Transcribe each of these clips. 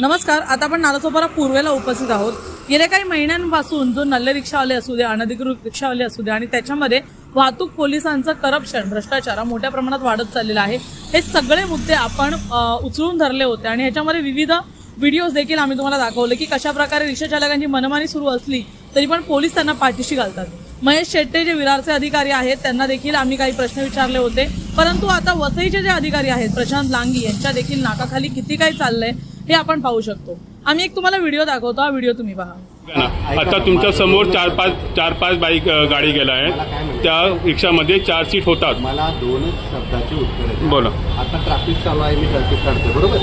नमस्कार आता आपण नालासोपारा पूर्वेला उपस्थित आहोत. गेल्या काही महिन्यांपासून जो नल्ले रिक्षावाले असू दे अनधिकृत रिक्षावाले असू दे आणि त्याच्यामध्ये वाहतूक पोलिसांचं करप्शन भ्रष्टाचार मोठ्या प्रमाणात वाढत चाललेला आहे. हे सगळे मुद्दे आपण उचलून धरले होते आणि ह्याच्यामध्ये विविध व्हिडिओज देखील आम्ही तुम्हाला दाखवले की कशा प्रकारे रिक्षाचालकांची मनमानी सुरू असली तरी पण पोलीस त्यांना पाठीशी घालतात. महेश शेट्टे जे विरारचे अधिकारी आहेत त्यांना देखील आम्ही काही प्रश्न विचारले होते. परंतु आता वसईचे जे अधिकारी आहेत प्रशांत लांगी यांच्या देखील नाकाखाली किती काही चाललंय हे आपण पाहू शकतो. आम्ही एक तुम्हाला व्हिडिओ दाखवतो. हा व्हिडिओ तुम्ही पहा. आता तुमच्यासमोर चार पाच चार पाच बाईक गाडी गेला आहे. त्या रिक्षामध्ये चार सीट होतात. मला दोनच शब्दाची उत्तर आहे बोला. आता ट्रॅफिक चालू आहे मी ट्रॅफिक काढतो बरोबर?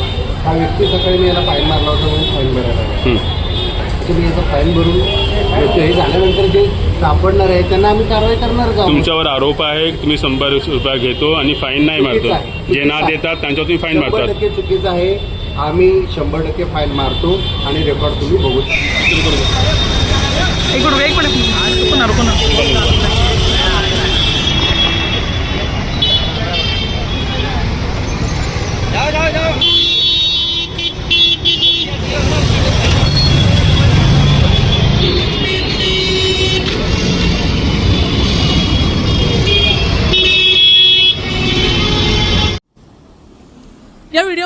हा व्यक्ती सकाळी मी याला फाईन मारला होता म्हणून फाईन भरायला. हं. मी याचा फाईन भरून हे झाल्यानंतर जे सापडणार आहे त्यांना आम्ही कारवाई करणार तुमच्यावर आरोप आहे तुम्ही शंभर रुपये घेतो आणि फाईन नाही मारतो. जे ना देतात त्यांच्यावर तुम्ही फाईन मारतात. चुकीचं आहे. आम्ही शंभर टक्के फाईन मारतो आणि रेकॉर्ड तुम्ही बघू शकता.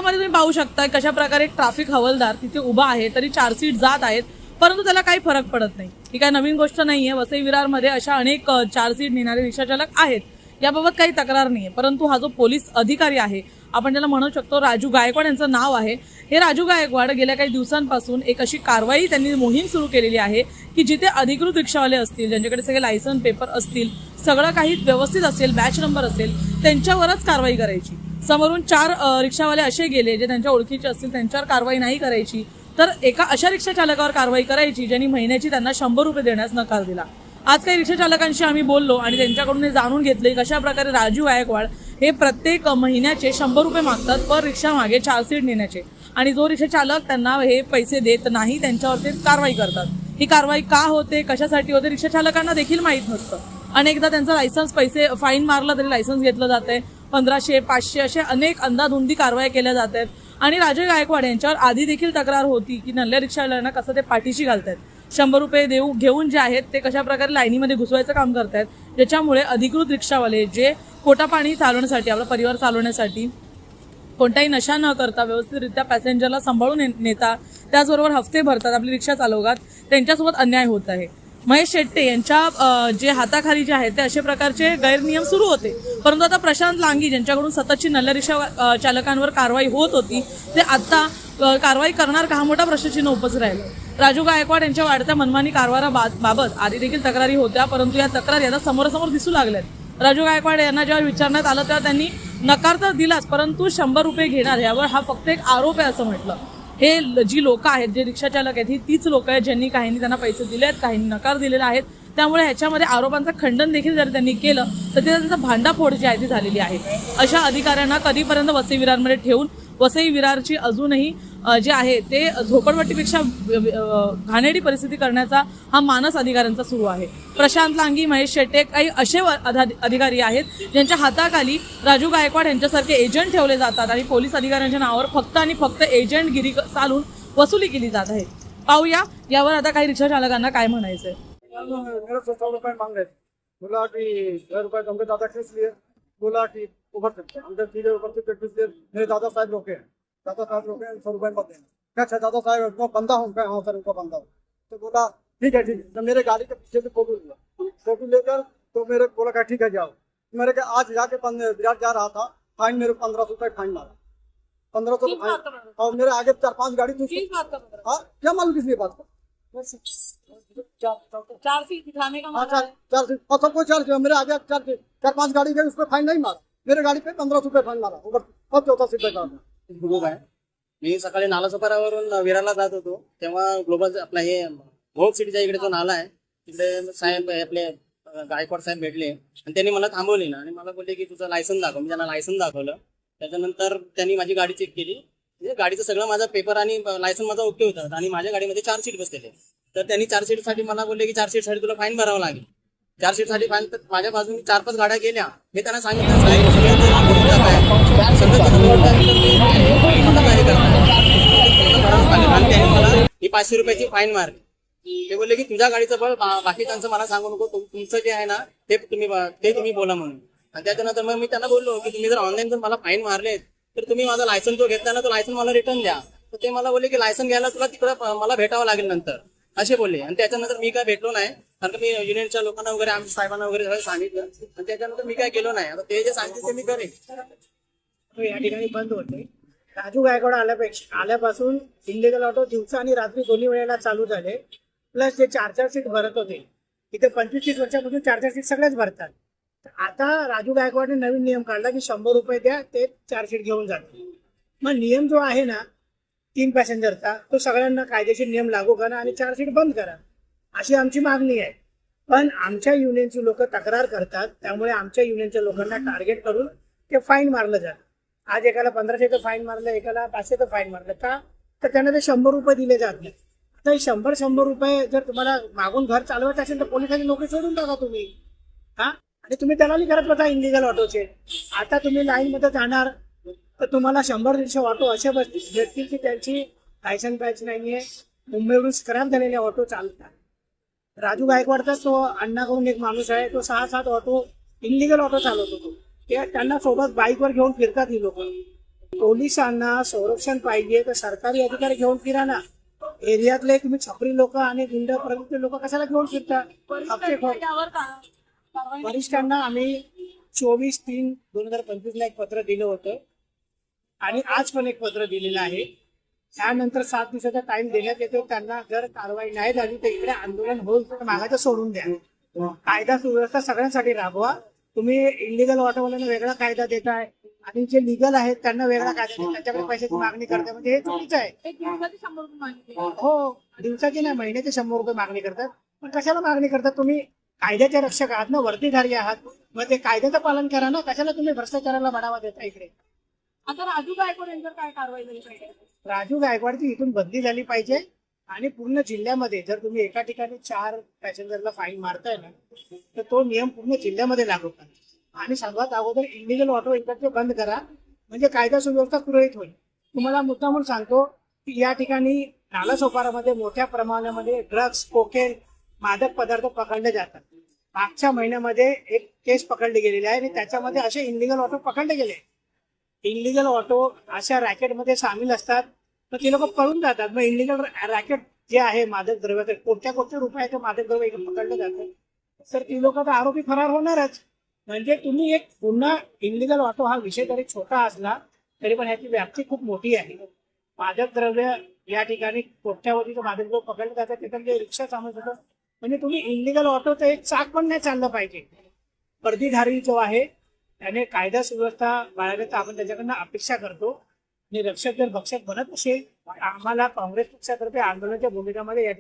व्हिडिओमध्ये तुम्ही पाहू शकता कशा प्रकारे ट्रॅफिक हवलदार तिथे उभा आहे तरी चार सीट जात आहेत परंतु त्याला काही फरक पडत नाही. ही काय नवीन गोष्ट नाही आहे वसई विरारमध्ये अशा अनेक चार सीट नेणारे रिक्षाचालक आहेत. याबाबत काही तक्रार नाहीये परंतु हा जो पोलीस अधिकारी आहे आपण त्याला म्हणू शकतो राजू गायकवाड यांचं नाव आहे हे राजू गायकवाड गेल्या काही दिवसांपासून एक अशी कारवाई त्यांनी मोहीम सुरू केलेली आहे की जिथे अधिकृत रिक्षावाले असतील ज्यांच्याकडे सगळे लायसन पेपर असतील सगळं काही व्यवस्थित असेल बॅच नंबर असेल त्यांच्यावरच कारवाई करायची. समोरून चार रिक्षावाले असे गेले जे त्यांच्या ओळखीचे असतील त्यांच्यावर कारवाई नाही करायची. तर एका अशा रिक्षा चालकावर कारवाई करायची ज्यांनी महिन्याची त्यांना शंभर रुपये देण्यास नकार दिला. आज काही रिक्षा चालकांशी आम्ही बोललो आणि त्यांच्याकडून हे जाणून घेतले कशा प्रकारे राजू गायकवाड हे प्रत्येक महिन्याचे शंभर रुपये मागतात पर रिक्षा मागे चार सीट नेण्याचे. आणि जो रिक्षा चालक त्यांना हे पैसे देत नाही त्यांच्यावरती कारवाई करतात. ही कारवाई का होते कशासाठी होते रिक्षा चालकांना देखील माहीत नसतं. अनेकदा त्यांचं लायसन्स पैसे फाईन मारला तरी लायसन्स घेतलं जाते पंधराशे पाचशे असे अनेक अंदाधुंदी कारवाया केल्या जात आहेत. आणि राजे गायकवाड यांच्यावर आधी देखील तक्रार होती की नल्ल्या रिक्षावाल्यांना कसं ते पाठीशी घालतात शंभर रुपये देऊ घेऊन जे आहेत ते कशा प्रकारे लाईनीमध्ये घुसवायचं काम करतायत ज्याच्यामुळे अधिकृत रिक्षावाले जे पोटापाणी चालवण्यासाठी आपला परिवार चालवण्यासाठी कोणताही नशा न करता व्यवस्थितरित्या पॅसेंजरला सांभाळून ने- नेता त्याचबरोबर हफ्ते भरतात आपली रिक्षा चालवतात त्यांच्यासोबत अन्याय होत आहे. महेश शेट्टे यांच्या जे हाताखाली जे आहेत ते असे प्रकारचे गैरनियम सुरू होते. परंतु आता प्रशांत लांगी ज्यांच्याकडून सततची नल्ल्या रिक्षा चालकांवर कारवाई होत होती ते आता कारवाई करणार का हा मोठा प्रश्नचिन्ह उपस्थित राहिलं. राजू गायकवाड यांच्या वाढत्या मनमानी कारभाराबाबत आधी देखील तक्रारी होत्या परंतु या तक्रारी आता समोरासमोर दिसू लागल्यात. राजू गायकवाड यांना जेव्हा विचारण्यात आलं तेव्हा त्यांनी नकार तर दिलाच परंतु शंभर रुपये घेणार यावर हा फक्त एक आरोप आहे असं म्हटलं. हे ल- जी लोक आहेत जे रिक्षाचालक आहेत ही तीच लोक आहेत ज्यांनी काहींनी त्यांना पैसे दिले आहेत काहींनी नकार दिलेला आहेत. त्यामुळे ह्याच्यामध्ये आरोपांचं खंडन देखील जर त्यांनी केलं तर तिथं त्यांचा भांडाफोड जी आहे ती झालेली आहे. अशा अधिकाऱ्यांना कधीपर्यंत वसई विरारमध्ये ठेवून वसई विरारची अजूनही जे आहे ते झोपडपट्टीपेक्षा व- परिस्थिती करण्याचा हा मानस अधिकाऱ्यांचा सुरू आहे. प्रशांत लांगी महेश शेट्टे काही असे अधिकारी आहेत ज्यांच्या हाताखाली राजू गायकवाड यांच्यासारखे एजंट ठेवले जातात आणि पोलीस अधिकाऱ्यांच्या नावावर फक्त आणि फक्त एजंटगिरी चालून वसुली केली जात आहे. पाहूया यावर आता काही रिक्षा चालकांना काय म्हणायचंय. मांग बोला कि रुपए दादा किस लिए बोला कि ऊपर से सीधे ऊपर से लिए मेरे दादा साहब रोके हैं. दादा साहब सौ रुपए मत देना अच्छा दादा साहब मैं बंदा हूँ हाँ सर उनका बंदा हूँ। तो बोला ठीक है ठीक है। तो मेरे गाड़ी के पीछे से फ़ोटो लिया। फ़ोटो लेकर तो मेरे बोला ठीक है जाओ। मेरे के आज जाके विराट जा रहा था फाइन मेरे पंद्रह सौ रुपए फाइन मारा। पंद्रह सौ फाइन। और मेरे आगे चार पाँच गाड़ी दूसरी हाँ क्या मालूम किस लिए बात का? चार सीट दिखाने का हाँ चार चार सीट और सबको चार सीट मेरे आगे चार चार पाँच गाड़ी गई उस पर फाइन नहीं मारा। मेरे गाड़ी पे पंद्रह सौ रुपए फाइन मारा ऊपर अब चौथा सीट पे काढला. आहे. मी सकाळी नालासोपारावरून विराला जात होतो. तेव्हा ग्लोबल आपला हे भोग सिटीच्या इकडे जो नाला आहे. तिकडे साहेब आपले गायकवाड साहेब भेटले. आणि त्यांनी मला थांबवले ना आणि मला बोलले की तुझं लायसन दाखव. मी त्यांना लायसन दाखवलं. त्याच्यानंतर त्यांनी माझी गाडी चेक केली. म्हणजे गाडीचं सगळं माझा पेपर आणि लायसन माझा ओके होता. आणि माझ्या गाडीमध्ये चार सीट बसलेले. तर त्यांनी चार सीटसाठी मला बोलले की चार सीटसाठी तुला फाईन भरावं लागेल. चार सीटसाठी फाईन तर माझ्या बाजूने चार पाच गाड्या गेल्या. मी त्यांना सांगितलं साहेब सगळं ते गुन्हा आहे. सगळं ते गुन्हा आहे, तर ते गुन्हा काय करताय? गुन्हा भरावाच लागेल. पाचशे रुपयाची फाईन मारली ते बोलले की तुझ्या गाडीचं बळ बाकीच्यांचं मला सांगू नको तुम- तुमचं जे आहे ना ते तुम्ही ते तुम्ही बोला म्हणून. आणि त्याच्यानंतर मग मी त्यांना बोललो की तुम्ही जर ऑनलाईन जर मला फाईन मारले तर तुम्ही माझा लायसन जो घेतला ना तो लायसन मला रिटर्न द्या. तर ते मला बोलले की लायसन घ्यायला तुला तिकडं मला भेटावं लागेल नंतर. असे बोलले. आणि त्याच्यानंतर मी काय भेटलो नाही कारण का मी युनियनच्या लोकांना वगैरे आमच्या साहेबांना वगैरे सगळं सांगितलं. आणि त्याच्यानंतर मी काय गेलो नाही. आता ते जे सांगतील ते मी करेन. तो या ठिकाणी बंद होते राजू गायकवाड आल्यापेक्षा आल्यापासून इलिगल ऑटो दिवसा आणि रात्री दोन्ही वेळेला चालू झाले. प्लस जे चार चार सीट भरत होते इथे पंचवीस तीस वर्षापासून चार चार सीट सगळेच भरतात. तर आता राजू गायकवाडने नवीन नियम काढला की शंभर रुपये द्या ते चार सीट घेऊन जाते मग नियम जो आहे ना तीन पॅसेंजरचा तो सगळ्यांना कायदेशीर नियम लागू करा आणि चार सीट बंद करा. अशी आमची मागणी आहे. पण आमच्या युनियनची लोक तक्रार करतात त्यामुळे आमच्या युनियनच्या लोकांना टार्गेट करून ते फाईन मारलं जातं. आज एकाला पंधराशेचं फाईन मारलं एकाला पाचशेचं फाईन मारलं. का? तर त्यांना ते शंभर रुपये दिले जात नाही. आता शंभर शंभर रुपये जर तुम्हाला मागून घर चालवायचं असेल तर पोलिसांची नोकरी सोडून टाका तुम्ही. हा? आणि तुम्ही दलाली करत बसा इलिगल ऑटोचे आता तुम्ही लाईन मध्ये जाणार तर तुम्हाला शंभर दीडशे ऑटो असे बसतील भेटतील की त्यांची लायसन पॅच नाहीये. मुंबईवरून स्क्रॅप झालेले ऑटो चालतात. राजू गायकवाडचा तो अण्णा करून एक माणूस आहे तो सहा सात ऑटो इनलिगल ऑटो चालवतो तो. ते त्यांना सोबत बाईकवर घेऊन फिरतात ही लोक. पोलिसांना संरक्षण पाहिजे तर सरकारी अधिकारी घेऊन फिरा ना. एरियातले तुम्ही छपरी लोक आणि गुंड प्रवृत्ती लोक कशाला घेऊन फिरता वरिष्ठांना आम्ही चोवीस तीन दोन हजार पंचवीस ला एक पत्र दिलं होतं. आणि आज पण एक पत्र दिलेलं आहे. त्यानंतर सात दिवसाचा टाइम देण्यात येतो. त्यांना जर कारवाई नाही झाली तर इकडे आंदोलन होईल तर सोडून द्या. कायदा सुव्यवस्था सगळ्यांसाठी राबवा. तुम्ही इलिगल ऑटोवाल्यांना वेगळा कायदा देताय आणि जे लिगल आहेत त्यांना वेगळा कायदा देताय. त्यांच्याकडे पैशाची मागणी करताय. म्हणजे हे चुकीचं आहे. हो दिवसाची नाही महिन्याचे शंभर रुपये मागणी करतात. पण कशाला मागणी करतात? तुम्ही कायद्याचे रक्षक आहात ना वर्दीधारी आहात. मग ते कायद्याचं पालन करा ना. कशाला तुम्ही भ्रष्टाचाराला बढावा देता इकडे? आता राजू गायकवाड यांच्यावर काय कारवाई झाली पाहिजे? राजू गायकवाडची इथून बदली झाली पाहिजे. आणि पूर्ण जिल्ह्यामध्ये जर तुम्ही एका ठिकाणी चार पॅसेंजरला फाईन मारताय ना तर तो नियम पूर्ण जिल्ह्यामध्ये लागू करा. आणि सर्वात अगोदर इलिगल ऑटो इंडस्ट्री बंद करा म्हणजे कायदा सुव्यवस्था सुरळीत होईल. तुम्हाला मुद्दा म्हणून सांगतो की या ठिकाणी नालासोपारामध्ये मोठ्या प्रमाणामध्ये ड्रग्स कोकेन मादक पदार्थ पकडले जातात. मागच्या महिन्यामध्ये एक केस पकडली गेलेली आहे आणि त्याच्यामध्ये असे इलिगल ऑटो पकडले गेले. इलिगल ऑटो अशा रॅकेटमध्ये सामील असतात. तर ते लोक पळून जातात. मग इलिगल रॅकेट जे आहे मादक द्रव्याचं कोणत्या कोणत्या रुपयाचं मादक द्रव्य इकडे पकडलं जातं तर ती लोक तर आरोपी फरार होणारच. म्हणजे तुम्ही एक पुन्हा इलिगल ऑटो हा विषय जरी छोटा असला तरी पण ह्याची व्याप्ती खूप मोठी आहे. मादक द्रव्य या ठिकाणी कोट्यावधीचं मादक द्रव्य पकडलं जातं त्याच्यामध्ये रिक्षा सामील होतं. म्हणजे तुम्ही इलिगल ऑटोचं एक चाक पण नाही चाललं पाहिजे. पर्दीधारी जो आहे त्याने कायदा सुव्यवस्था बाळगण्याचा आपण त्याच्याकडनं अपेक्षा करतो. रक्षक जर भक्षक बनत असेल आम्हाला काँग्रेस पक्षातर्फे आंदोलनाच्या भूमिकामध्ये या